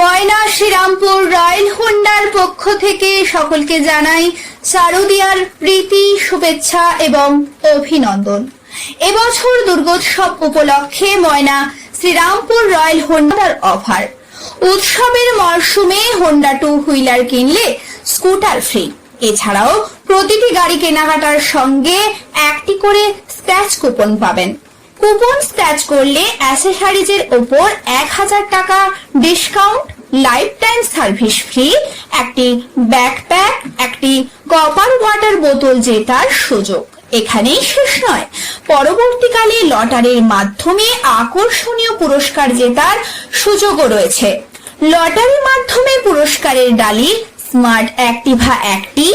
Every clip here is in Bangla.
ময়না শ্রীরামপুর রয়্যাল হোন্ডার পক্ষ থেকে সকলকে জানাই শারদিয়ার প্রীতি, শুভেচ্ছা এবং অভিনন্দন। এবছর দুর্গোৎসব উপলক্ষে ময়না শ্রীরামপুর রয়্যাল হোন্ডার অফার। উৎসবের মরশুমে হোন্ডা টু হুইলার কিনলে স্কুটার ফ্রি। এছাড়াও প্রতিটি গাড়ি কেনাকাটার সঙ্গে একটি করে স্ক্র্যাচ কুপন পাবেন। কুপন স্ক্র্যাচ করলে অ্যাসেসারিজের ওপর এক হাজার টাকা discount life time service free, একটি ব্যাকপ্যাক, একটি কপার ওয়াটার বোতল জেতার সুযোগ। এখানেই শেষ নয়। পরবর্তীকালে লটারির মাধ্যমে আকর্ষণীয় পুরস্কার জেতার সুযোগও রয়েছে। লটারির মাধ্যমে পুরস্কারের ডালি, স্মার্ট অ্যাক্টিভা একটি,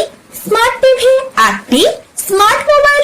স্মার্ট টিভি আটটি smart mobile